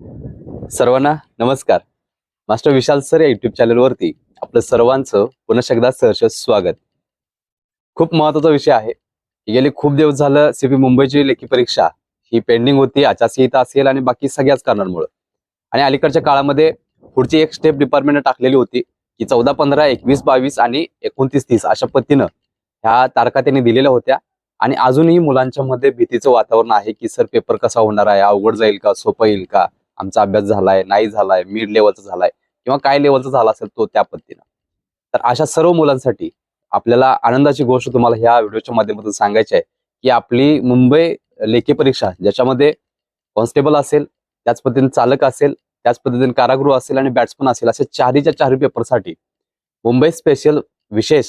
सर्वांना नमस्कार. Master Vishal sir या युट्यूब चॅनलवरती आपलं सर्वांचं पुन्हा एकदा सहर्ष स्वागत. खूप महत्त्वाचा विषय आहे गेले खूप दिवस झालं सीपी मुंबईची लेखी परीक्षा ही पेंडिंग होती आचारसंहिता असेल आणि बाकी सगळ्याच कारणांमुळे. आणि अलीकडच्या काळामध्ये पुढची एक स्टेप डिपार्टमेंटने टाकलेली होती की चौदा पंधरा एकवीस बावीस आणि एकोणतीस तीस अशा पद्धतीनं ह्या तारखा त्यांनी दिलेल्या होत्या. आणि अजूनही मुलांच्या मध्ये भीतीचं वातावरण आहे की सर पेपर कसा होणार आहे? अवघड जाईल का? सोपं येईल का? आमचा अभ्यास झालाय नाही झालाय मिड लेवलचा झालाय किंवा काय लेवलचा झाला असेल तो त्या पद्धतीनं. तर अशा सर्व मुलांसाठी आपल्याला आनंदाची गोष्ट तुम्हाला ह्या व्हिडिओच्या माध्यमातून सांगायची आहे की आपली मुंबई लेखी परीक्षा ज्याच्यामध्ये कॉन्स्टेबल असेल त्याच पद्धतीने चालक असेल त्याच पद्धतीने कारागृह असेल आणि बॅट्समन असेल असे चारीच्या चारही पेपरसाठी मुंबई स्पेशल विशेष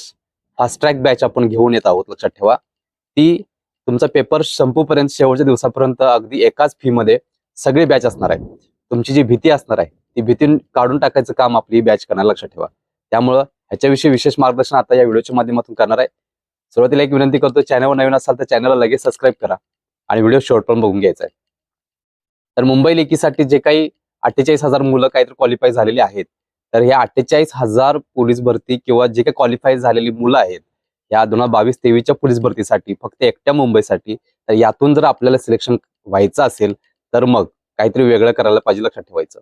फास्ट ट्रॅक बॅच आपण घेऊन येत आहोत. लक्षात ठेवा. ती तुमचा पेपर संपूपर्यंत शेवटच्या दिवसापर्यंत अगदी एकाच फी मध्ये सगळी बॅच असणार आहे तुमची जी भीती असणार आहे ती भीती काढून टाकायचं काम आपली बॅच करणार लक्षात ठेवा. त्यामुळं ह्याच्याविषयी विशेष मार्गदर्शन आता या व्हिडिओच्या माध्यमातून करणार आहे. सुरुवातीला एक विनंती करतो चॅनलवर नवीन असाल तर चॅनलला लगेच सबस्क्राईब करा आणि व्हिडिओ शॉर्ट पण बघून घ्यायचा आहे. तर मुंबई लेखीसाठी जे काही अठ्ठेचाळीस हजार मुलं काहीतरी क्वालिफाय झालेली आहेत तर ह्या अठ्ठेचाळीस हजार पोलीस भरती किंवा जे काही क्वालिफाय झालेली मुलं आहेत या दोन हजार बावीस तेवीसच्या पोलीस भरतीसाठी फक्त एकट्या मुंबईसाठी तर यातून जर आपल्याला सिलेक्शन व्हायचं असेल तर मग काहीतरी वेगळं करायला पाहिजे लक्षात ठेवायचं.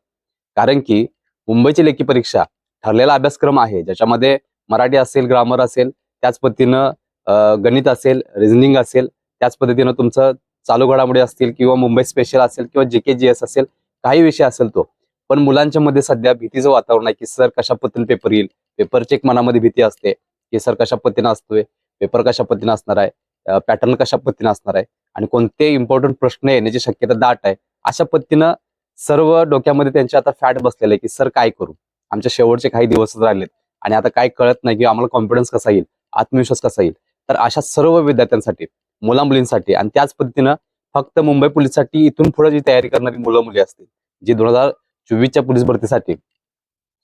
कारण की मुंबईची लेखी परीक्षा ठरलेला अभ्यासक्रम आहे ज्याच्यामध्ये मराठी असेल ग्रामर असेल त्याच पद्धतीनं गणित असेल रिझनिंग असेल त्याच पद्धतीनं तुमचं चालू घडामोडी असतील किंवा मुंबई स्पेशल असेल किंवा जे के जी एस असेल काही विषय असेल तो. पण मुलांच्या मध्ये सध्या भीतीचं वातावरण आहे की सर कशा पद्धतीने पेपर येईल? पेपरची एक मनामध्ये भीती असते की सर कशा पद्धतीनं असतोय? पेपर कशा पद्धतीनं असणार आहे? पॅटर्न कशा पद्धतीनं असणार आहे? आणि कोणते इम्पॉर्टंट प्रश्न येण्याची शक्यता दाट आहे अशा पद्धतीनं सर्व डोक्यामध्ये त्यांचे आता फॅट बसलेलं आहे की सर काय करू? आमच्या शेवटचे काही दिवस राहिलेत आणि आता काय कळत नाही की आम्हाला कॉन्फिडन्स कसा येईल आत्मविश्वास कसा येईल? तर अशा सर्व विद्यार्थ्यांसाठी मुला मुलींसाठी आणि त्याच पद्धतीनं फक्त मुंबई पोलीससाठी इथून पुढे जी तयारी करणारी मुलं मुली असतील जी दोन हजार चोवीसच्या पोलीस भरतीसाठी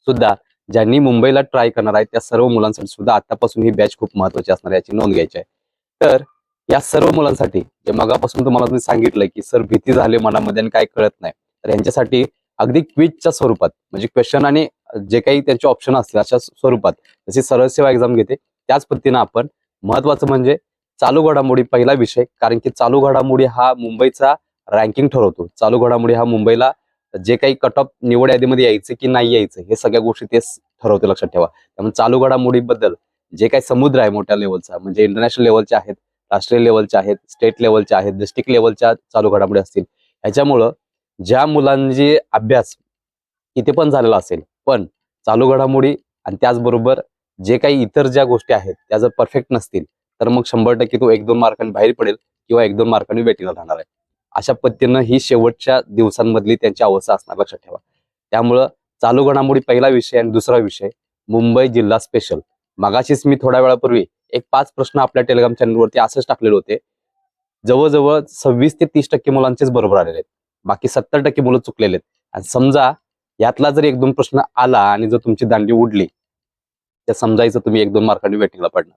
सुद्धा ज्यांनी मुंबईला ट्राय करणार आहे त्या सर्व मुलांसाठी सुद्धा आतापासून ही बॅच खूप महत्वाची असणार आहे याची नोंद घ्यायची आहे. तर या सर्व मुलांसाठी जे मगापासून तुम्हाला मी सांगितलंय की सर भीती झाली मनामध्ये आणि काय कळत नाही तर यांच्यासाठी अगदी क्विजच्या स्वरूपात म्हणजे क्वेश्चन आणि जे काही त्यांचे ऑप्शन असतील अशा स्वरूपात जशी सरळ सेवा एक्झाम घेते त्याच पद्धतीनं आपण महत्वाचं म्हणजे चालू घडामोडी पहिला विषय कारण की चालू घडामोडी हा मुंबईचा रँकिंग ठरवतो. चालू घडामोडी हा मुंबईला जे काही कट ऑफ निवड यादीमध्ये यायचं की नाही यायचं हे सगळ्या गोष्टी तेच ठरवते लक्षात ठेवा. त्यामुळे चालू घडामोडीबद्दल जे काही समुद्र आहे मोठ्या लेवलचा म्हणजे इंटरनॅशनल लेवलचे आहेत राष्ट्रीय लेवलच्या आहेत स्टेट लेवलच्या आहेत डिस्ट्रिक्ट लेवलच्या चालू घडामोडी असतील. ह्याच्यामुळं ज्या मुलांचे अभ्यास इथे पण झालेला असेल पण चालू घडामोडी आणि त्याचबरोबर जे काही इतर ज्या गोष्टी आहेत त्या जर परफेक्ट नसतील तर मग शंभर टक्के तो एक दोन मार्कांनी बाहेर पडेल किंवा एक दोन मार्कांनी वेटिंगला राहणार आहे. अशा पद्धतीनं ही शेवटच्या दिवसांमधली त्यांची अवस्था असणार लक्षात ठेवा. त्यामुळं चालू घडामोडी पहिला विषय आणि दुसरा विषय मुंबई जिल्हा स्पेशल मगाशीच मी थोड्या वेळापूर्वी एक पाच प्रश्न आपल्या टेलिग्राम चॅनलवरती असेच टाकलेले होते. जवळजवळ सव्वीस ते तीस टक्के मुलांचेच बरोबर आलेले आहेत. बाकी सत्तर टक्के मुलं चुकलेले आहेत. आणि समजा यातला जर एक दोन प्रश्न आला आणि जर तुमची दांडी उडली तर समजायचं तुम्ही एक दोन मार्कांनी वेटिंगला पडणार.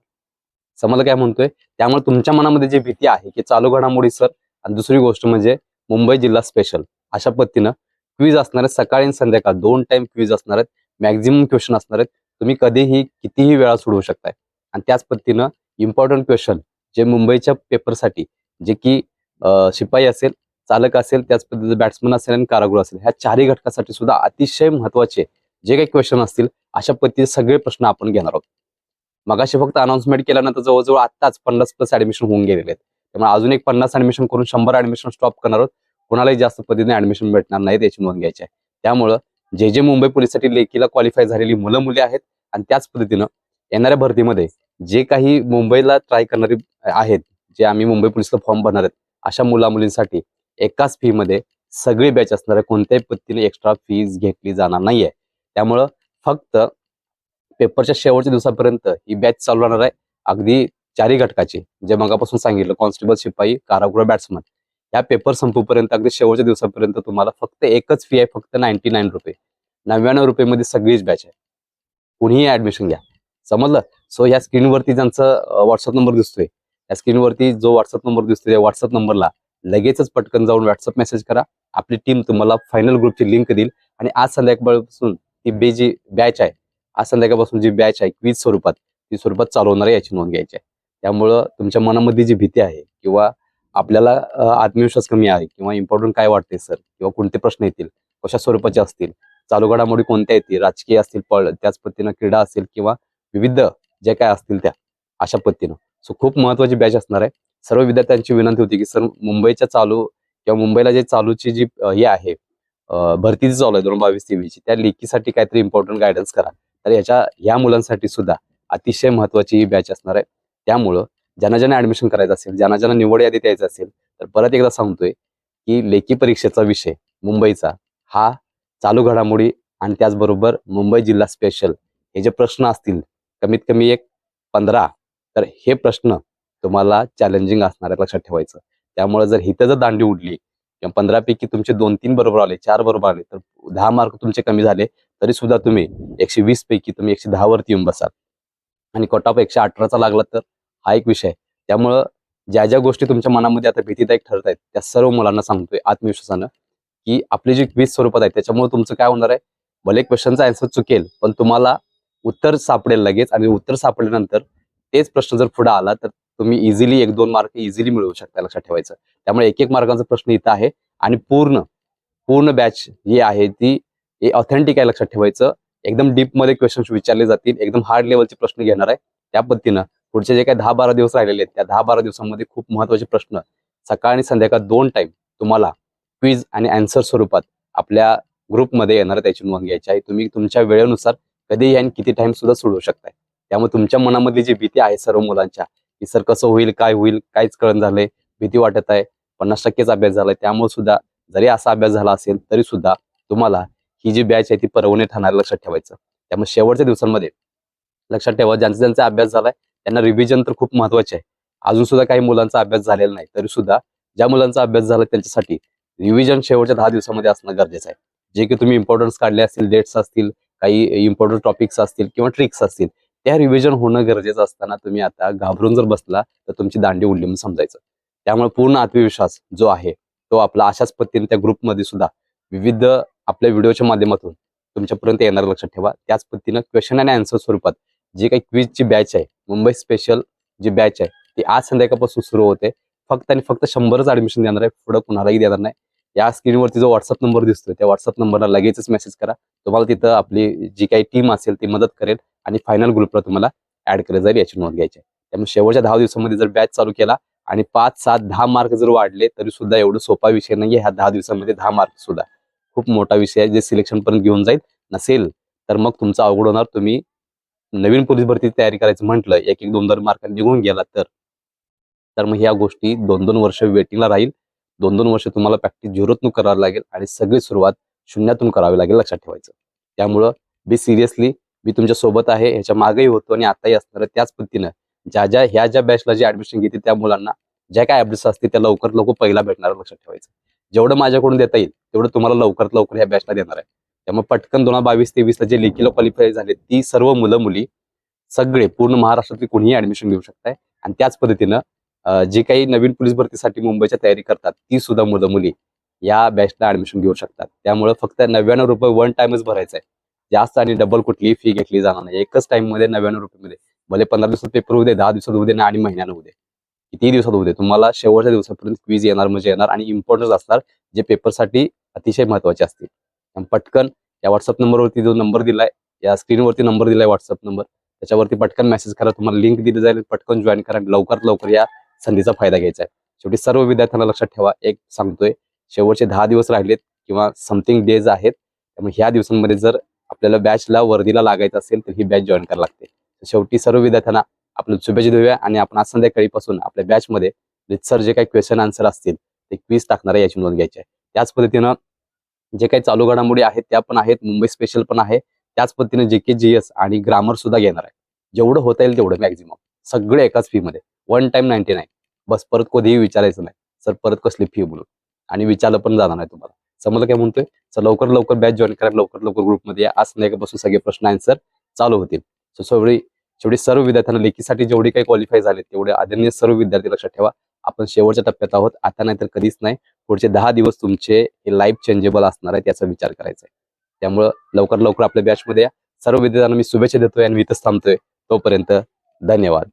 समजलं काय म्हणतोय? त्यामुळे तुमच्या मनामध्ये जी भीती आहे की चालू घडामोडी सर आणि दुसरी गोष्ट म्हणजे मुंबई जिल्हा स्पेशल अशा पद्धतीनं क्विज असणार आहेत. सकाळी आणि संध्याकाळ दोन टाइम क्वीज असणार आहेत. मॅक्झिमम क्वेश्चन असणार आहेत. तुम्ही कधीही कितीही वेळा सोडवू शकताय. आणि त्याच पद्धतीनं इम्पॉर्टंट क्वेश्चन जे मुंबईच्या पेपरसाठी जे की शिपाई असेल चालक असेल त्याच पद्धतीचं बॅट्समन असेल आणि कारागृह असेल ह्या चारही घटकासाठी सुद्धा अतिशय महत्त्वाचे जे काही क्वेश्चन असतील अशा पद्धतीचे सगळे प्रश्न आपण घेणार आहोत. मगाशी फक्त अनाउन्समेंट केल्यानंतर जवळजवळ आत्ताच पन्नास प्लस ऍडमिशन होऊन गेलेले आहेत. त्यामुळे अजून एक पन्नास ऍडमिशन करून शंभर ऍडमिशन स्टॉप करणार आहोत. कोणालाही जास्त पद्धतीने ऍडमिशन भेटणार नाही याची नोंद घ्यायची आहे. त्यामुळं जे जे मुंबई पोलीससाठी लेखीला क्वालिफाय झालेली मुलं मुली आहेत आणि त्याच पद्धतीनं येणाऱ्या भरतीमध्ये जे काही मुंबईला ट्राय करणारे आहेत जे आम्ही मुंबई पोलिसला फॉर्म भरणार आहेत अशा मुला मुलींसाठी एकाच फी मध्ये सगळी बॅच असणार कोणत्याही पद्धतीने एक्स्ट्रा फीज घेतली जाणार नाहीये. त्यामुळं फक्त पेपरच्या शेवटच्या दिवसापर्यंत ही बॅच चालू राहणार आहे. अगदी चारही घटकाची. जे मगापासून सांगितलं कॉन्स्टेबल शिपाई कारागृह बॅट्समन या पेपर संपूपर्यंत अगदी शेवटच्या दिवसापर्यंत तुम्हाला फक्त एकच फी आहे फक्त नाईन्टी नाईन रुपये. नव्याण्णव रुपयेमध्ये सगळीच बॅच आहे. कुणीही ऍडमिशन घ्या. समजलं? सो या स्क्रीनवरती ज्यांचं व्हॉट्सअप नंबर दिसतोय या स्क्रीनवरती जो व्हॉट्सअप नंबर दिसतोय त्या व्हॉट्सअप नंबरला लगेचच पटकन जाऊन व्हॉट्सअप मेसेज करा. आपली टीम तुम्हाला फायनल ग्रुपची लिंक देईल. आणि आज संध्याकाळपासून ती बे जी बॅच आहे आज संध्याकाळपासून जी बॅच आहे क्वीज स्वरूपात ती स्वरूपात चालू होणार आहे याची नोंद घ्यायची आहे. त्यामुळं तुमच्या मनामध्ये जी भीती आहे किंवा आपल्याला आत्मविश्वास कमी आहे किंवा इम्पॉर्टंट काय वाटते सर किंवा कोणते प्रश्न येतील? कशा स्वरूपाचे असतील? चालू घडामोडी कोणत्या येतील? राजकीय असतील पळ त्याच पद्धतीनं क्रीडा असेल किंवा विविध जे काय असतील त्या अशा पद्धतीनं. सो खूप महत्वाची बॅच असणार आहे. सर्व विद्यार्थ्यांची विनंती होती की सर मुंबईच्या चालू किंवा मुंबईला जे चालूची जी हे आहे अ, भरती जी चालू आहे दोन बावीस तेवीसची त्या लेखीसाठी काहीतरी इम्पॉर्टंट गायडन्स करा. तर याच्या या मुलांसाठी सुद्धा अतिशय महत्वाची ही बॅच असणार आहे. त्यामुळं ज्यांना ज्यांना ऍडमिशन करायचं असेल ज्यांना ज्यांना निवड यादीत यायचं असेल तर परत एकदा सांगतोय की लेखी परीक्षेचा विषय मुंबईचा हा चालू घडामोडी आणि त्याचबरोबर मुंबई जिल्हा स्पेशल हे जे प्रश्न असतील कमीत कमी एक पंधरा. तर हे प्रश्न तुम्हाला चॅलेंजिंग असणार आहे लक्षात ठेवायचं. त्यामुळे जर हिथं जर दांडी उडली किंवा पंधरापैकी तुमचे दोन तीन बरोबर आले चार बरोबर आले तर दहा मार्क तुमचे कमी झाले तरी सुद्धा तुम्ही एकशे वीस पैकी तुम्ही एकशे दहावरती येऊन बसाल. आणि कट ऑफ एकशे अठराचा लागला तर हा एक विषय आहे. त्यामुळं ज्या ज्या गोष्टी तुमच्या मनामध्ये आता भीतीदायक ठरत आहेत त्या सर्व मुलांना सांगतोय आत्मविश्वासानं की आपली जी वीज स्वरूपात आहे त्याच्यामुळे तुमचं काय होणार आहे? भले क्वेश्चनचा आन्सर चुकेल पण तुम्हाला उत्तर सापडेल लगेच आणि उत्तर सापडल्यानंतर तेच प्रश्न जर पुढे आला तर तुम्ही इझिली एक दोन मार्क इझिली मिळवू शकता लक्षात ठेवायचं. त्यामुळे एक एक मार्कांचा प्रश्न इथं आहे आणि पूर्ण पूर्ण बॅच जी आहे ती ऑथेंटिक आहे लक्षात ठेवायचं. एकदम डीपमध्ये क्वेश्चन विचारले जातील एकदम हार्ड लेवलचे प्रश्न घेणार आहे. त्या पद्धतीनं पुढचे जे काही दहा बारा दिवस राहिलेले आहेत त्या दहा बारा दिवसांमध्ये खूप महत्त्वाचे प्रश्न सकाळ आणि संध्याकाळ दोन टाइम तुम्हाला क्विज आणि अँसर स्वरूपात आपल्या ग्रुपमध्ये येणार आहे त्याची नोंद घ्यायची आहे. तुम्ही तुमच्या वेळेनुसार कधीही आणि किती टाइम सुद्धा सोडवू शकताय. त्यामुळे तुमच्या मनामधली जी भीती आहे सर्व मुलांच्या की सर कसं होईल काय होईल काहीच कळण झालंय भीती वाटत आहे पन्नास टक्केच अभ्यास झालाय त्यामुळे सुद्धा जरी असा अभ्यास झाला असेल तरी सुद्धा तुम्हाला ही जी बॅच आहे ती परवणे ठरणार लक्षात ठेवायचं. त्यामुळे शेवटच्या दिवसांमध्ये लक्षात ठेवा ज्यांचा ज्यांचा अभ्यास झालाय त्यांना रिव्हिजन तर खूप महत्त्वाचे आहे. अजून सुद्धा काही मुलांचा अभ्यास झालेला नाही तरी सुद्धा ज्या मुलांचा अभ्यास झाला त्यांच्यासाठी रिव्हिजन शेवटच्या दहा दिवसामध्ये असणं गरजेचं आहे. जे की तुम्ही इम्पॉर्टन्स काढले असतील डेट्स असतील काही इम्पॉर्टंट टॉपिक्स असतील किंवा ट्रिक्स असतील त्या रिव्हिजन होणं गरजेचं असताना तुम्ही आता घाबरून जर बसला तर तुमची दांडी उडली म्हणून समजायचं. त्यामुळे पूर्ण आत्मविश्वास जो आहे तो आपला अशाच पद्धतीने त्या ग्रुपमध्ये सुद्धा विविध आपल्या व्हिडिओच्या माध्यमातून तुमच्यापर्यंत येणार लक्षात ठेवा. त्याच पद्धतीनं क्वेश्चन आणि आन्सर स्वरूपात जी काही क्विजची बॅच आहे मुंबई स्पेशल जी बॅच आहे ती आज संध्याकाळपासून सुरू होते. फक्त आणि फक्त शंभरच ऍडमिशन देणार आहे पुढं कुणालाही देणार नाही. या स्क्रीनवरती जो व्हॉट्सअप नंबर दिसतोय त्या व्हॉट्सअप नंबरला लगेचच मेसेज करा. तुम्हाला तिथं आपली जी काही टीम असेल ती मदत करेल आणि फायनल ग्रुपला तुम्हाला ऍड केलं जाईल याची नोंद घ्यायची त्यामुळे शेवटच्या दहा दिवसामध्ये जर बॅच चालू केला आणि पाच सात दहा मार्क जर वाढले तरी सुद्धा एवढं सोपा विषय नाही ह्या दहा दिवसामध्ये दहा मार्क सुद्धा. खूप मोठा विषय आहे जे सिलेक्शन पर्यंत घेऊन जाईल नसेल तर मग तुमचा अवघड होणार. तुम्ही नवीन पोलीस भरती तयारी करायचं म्हटलं एक एक दोन दोन मार्क निघून गेला तर. तर मग ह्या गोष्टी दोन दोन वर्ष वेटिंगला राहील. दोन दोन वर्ष तुम्हाला प्रॅक्टिस झिरोतून करावी लागेल आणि सगळी सुरुवात शून्यातून करावी लागेल लक्षात ठेवायचं. त्यामुळं बी सिरियसली मी तुमच्यासोबत आहे ह्याच्या मागेही होतो आणि आताही असणार त्याच पद्धतीनं ज्या ज्या ह्या ज्या बॅचला जे ऍडमिशन घेते त्या मुलांना ज्या काय अपडेट्स असतील त्या लवकर लवकर पहिला भेटणार लक्षात ठेवायचं. जेवढं माझ्याकडून देता येईल तेवढं तुम्हाला लवकरात लवकर ह्या बॅचला देणार आहे. त्यामुळे पटकन दोन हजार बावीस तेवीसला जे लेखीला क्वालिफाय झाले ती सर्व मुलं मुली सगळे पूर्ण महाराष्ट्रातली कोणीही ऍडमिशन घेऊ शकताय आणि त्याच पद्धतीनं जे काही नवीन पोलीस भरतीसाठी मुंबईच्या तयारी करतात ती सुद्धा मुलं मुली या बॅचला ऍडमिशन घेऊ शकतात. त्यामुळे फक्त नव्याण्णव रुपये वन टाइमच भरायचा आहे. जास्त आणि डबल कुठलीही फी घेतली जाणार नाही. एकच टाइममध्ये नव्याण्णव रुपयेमध्ये भले पंधरा दिवसात पेपर होऊ दे दहा दिवसात होऊ दे ना आणि महिन्यानं होऊ दे. कितीही दिवसात होऊ दे? तुम्हाला शेवटच्या दिवसापर्यंत क्वीज येणार म्हणजे येणार आणि इम्पॉर्टन्स असणार जे पेपरसाठी अतिशय महत्त्वाचे असतील. पटकन या व्हॉट्सअप नंबरवरती जो नंबर दिलाय या स्क्रीनवरती नंबर दिलाय व्हॉट्सअप नंबर त्याच्यावरती पटकन मेसेज करा. तुम्हाला लिंक दिली जाईल. पटकन जॉईन करा. लवकरात लवकर या संधीचा फायदा घ्यायचा आहे. शेवटी सर्व विद्यार्थ्यांना लक्षात ठेवा एक सांगतोय शेवटचे दहा दिवस राहिलेत किंवा समथिंग डेज आहेत त्यामुळे ह्या दिवसांमध्ये जर आपल्याला बॅचला वर्दीला लागायचं असेल तर ही बॅच जॉईन करायला लागते. शेवटी सर्व विद्यार्थ्यांना आपलं शुभेच्छा देऊया आणि आपण आज संध्याकाळीपासून आपल्या बॅचमध्ये रितसर जे काही क्वेश्चन आन्सर असतील ते क्विज टाकणार आहे याची नोंद घ्यायची आहे. त्याच पद्धतीनं जे काही चालू घडामोडी आहेत त्या पण आहेत मुंबई स्पेशल पण आहे. त्याच पद्धतीने जे के जी एस आणि ग्रामर सुद्धा घेणार आहे. जेवढं होता येईल तेवढं मॅक्झिमम सगळे एकाच फी मध्ये. वन टाइम नाईन्टी नाईन बस परत कधीही विचारायचं नाही. सर परत कसली फी बोलून आणि विचारलं पण जाणार नाही तुम्हाला. समजलं काय म्हणतोय? सर लवकर लवकर बॅच जॉईन करा लवकर लवकर ग्रुपमध्ये या. आज संध्याकाळपासून सगळे प्रश्न आन्सर चालू होतील. सो सगळी शेवटी सर्व विद्यार्थ्यांना लेखीसाठी जेवढे काही क्वालिफाय झाले तेवढे आदरणीय सर्व विद्यार्थी लक्षात ठेवा. आपण शेवटच्या टप्प्यात आहोत. आता नाही तर कधीच नाही. पुढचे दहा दिवस तुमचे हे लाईफ चेंजेबल असणार आहे त्याचा विचार करायचा आहे. त्यामुळं लवकर लवकर आपल्या बॅचमध्ये या. सर्व विद्यार्थ्यांना मी शुभेच्छा देतोय आणि मी इथंच थांबतोय. तोपर्यंत धन्यवाद.